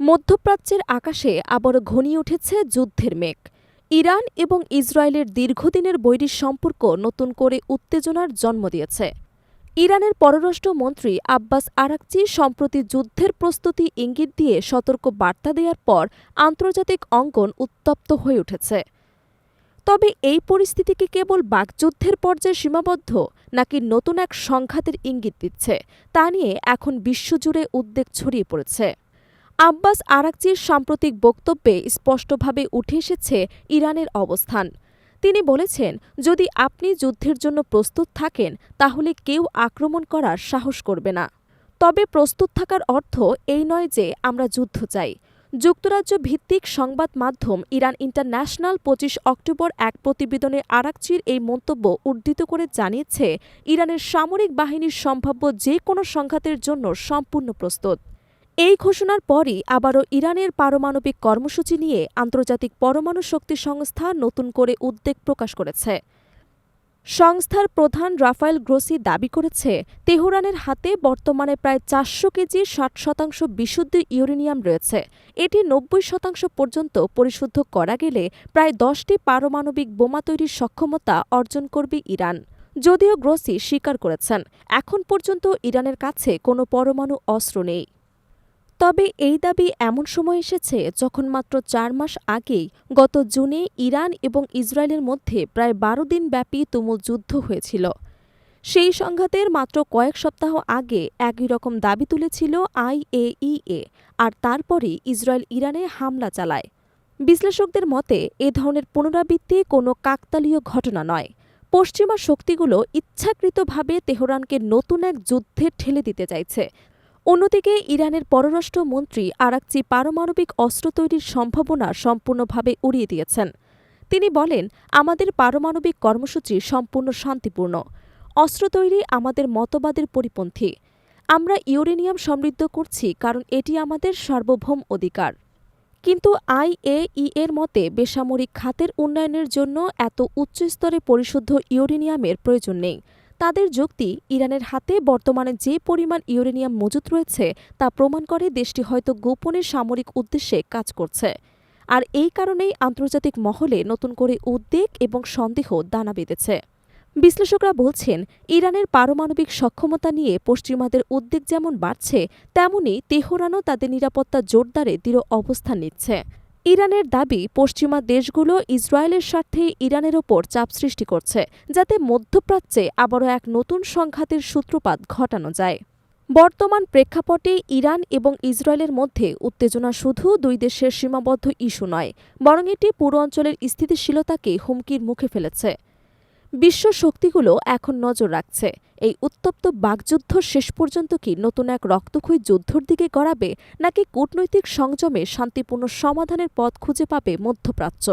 মধ্যপ্রাচ্যের আকাশে আবারও ঘনিয়ে উঠেছে যুদ্ধের মেঘ। ইরান এবং ইসরায়েলের দীর্ঘদিনের বৈরী সম্পর্ক নতুন করে উত্তেজনার জন্ম দিয়েছে। ইরানের পররাষ্ট্রমন্ত্রী আব্বাস আরাকচি সম্প্রতি যুদ্ধের প্রস্তুতি ইঙ্গিত দিয়ে সতর্ক বার্তা দেওয়ার পর আন্তর্জাতিক অঙ্গন উত্তপ্ত হয়ে উঠেছে। তবে এই পরিস্থিতিকে কেবল বাকযুদ্ধের পর্যায়ে সীমাবদ্ধ, নাকি নতুন এক সংঘাতের ইঙ্গিত দিচ্ছে, তা নিয়ে এখন বিশ্বজুড়ে উদ্বেগ ছড়িয়ে পড়েছে। আব্বাস আরাকচির সাম্প্রতিক বক্তব্যে স্পষ্টভাবে উঠে এসেছে ইরানের অবস্থান। তিনি বলেছেন, যদি আপনি যুদ্ধের জন্য প্রস্তুত থাকেন, তাহলে কেউ আক্রমণ করার সাহস করবে না। তবে প্রস্তুত থাকার অর্থ এই নয় যে আমরা যুদ্ধ চাই। যুক্তরাজ্য ভিত্তিক সংবাদ মাধ্যম ইরান ইন্টারন্যাশনাল পঁচিশ অক্টোবর এক প্রতিবেদনে আরাকচির এই মন্তব্য উদ্ধৃত করে জানিয়েছে, ইরানের সামরিক বাহিনীর সম্ভাব্য যে কোনো সংঘাতের জন্য সম্পূর্ণ প্রস্তুত। এই ঘোষণার পরই আবারও ইরানের পারমাণবিক কর্মসূচি নিয়ে আন্তর্জাতিক পরমাণু শক্তি সংস্থা নতুন করে উদ্বেগ প্রকাশ করেছে। সংস্থার প্রধান রাফায়েল গ্রোসি দাবি করেছে, তেহরানের হাতে বর্তমানে প্রায় চারশো কেজি ষাট শতাংশ বিশুদ্ধ ইউরেনিয়াম রয়েছে। এটি নব্বই শতাংশ পর্যন্ত পরিশুদ্ধ করা গেলে প্রায় দশটি পারমাণবিক বোমা তৈরির সক্ষমতা অর্জন করবে ইরান। যদিও গ্রোসি স্বীকার করেছেন, এখন পর্যন্ত ইরানের কাছে কোনো পরমাণু অস্ত্র নেই। তবে এই দাবি এমন সময় এসেছে যখন মাত্র চার মাস আগেই গত জুনে ইরান এবং ইসরায়েলের মধ্যে প্রায় বারো দিন ব্যাপী তুমুল যুদ্ধ হয়েছিল। সেই সংঘাতের মাত্র কয়েক সপ্তাহ আগে একই রকম দাবি তুলেছিল আইএইএ আর তারপরই ইসরায়েল ইরানে হামলা চালায়। বিশ্লেষকদের মতে, এ ধরনের পুনরাবৃত্তি কোনো কাকতালীয় ঘটনা নয়। পশ্চিমা শক্তিগুলো ইচ্ছাকৃতভাবে তেহরানকে নতুন এক যুদ্ধে ঠেলে দিতে চাইছে। অন্যদিকে ইরানের পররাষ্ট্রমন্ত্রী আরাকচি পারমাণবিক অস্ত্র তৈরির সম্ভাবনা সম্পূর্ণভাবে উড়িয়ে দিয়েছেন। তিনি বলেন, আমাদের পারমাণবিক কর্মসূচি সম্পূর্ণ শান্তিপূর্ণ। অস্ত্র তৈরি আমাদের মতবাদের পরিপন্থী। আমরা ইউরেনিয়াম সমৃদ্ধ করছি কারণ এটি আমাদের সার্বভৌম অধিকার। কিন্তু আইএই এর মতে, বেসামরিক খাতের উন্নয়নের জন্য এত উচ্চস্তরে পরিশুদ্ধ ইউরেনিয়ামের প্রয়োজন নেই। তাদের যুক্তি ইরানের হাতে বর্তমানে যে পরিমাণ ইউরেনিয়াম মজুত রয়েছে তা প্রমাণ করে দেশটি হয়তো গোপনে সামরিক উদ্দেশ্যে কাজ করছে। আর এই কারণেই আন্তর্জাতিক মহলে নতুন করে উদ্বেগ এবং সন্দেহ দানা বেঁধেছে। বিশ্লেষকরা বলছেন, ইরানের পারমাণবিক সক্ষমতা নিয়ে পশ্চিমাদের উদ্বেগ যেমন বাড়ছে, তেমনি তেহরানও তাদের নিরাপত্তা জোরদারে দৃঢ় অবস্থান নিচ্ছে। ইরানের দাবি পশ্চিমা দেশগুলো ইসরায়েলের স্বার্থে ইরানের ওপর চাপ সৃষ্টি করছে, যাতে মধ্যপ্রাচ্যে আবারও এক নতুন সংঘাতের সূত্রপাত ঘটানো যায়। বর্তমান প্রেক্ষাপটে ইরান এবং ইসরায়েলের মধ্যে উত্তেজনা শুধু দুই দেশের সীমাবদ্ধ ইস্যু নয়, বরং এটি পুরো অঞ্চলের স্থিতিশীলতাকে হুমকির মুখে ফেলেছে। বিশ্ব শক্তিগুলো এখন নজর রাখছে। এই উত্তপ্ত বাকযুদ্ধ শেষ পর্যন্ত কি নতুন এক রক্তক্ষয়ী যুদ্ধর দিকে গড়াবে, নাকি কূটনৈতিক সংযমে শান্তিপূর্ণ সমাধানের পথ খুঁজে পাবে মধ্যপ্রাচ্য?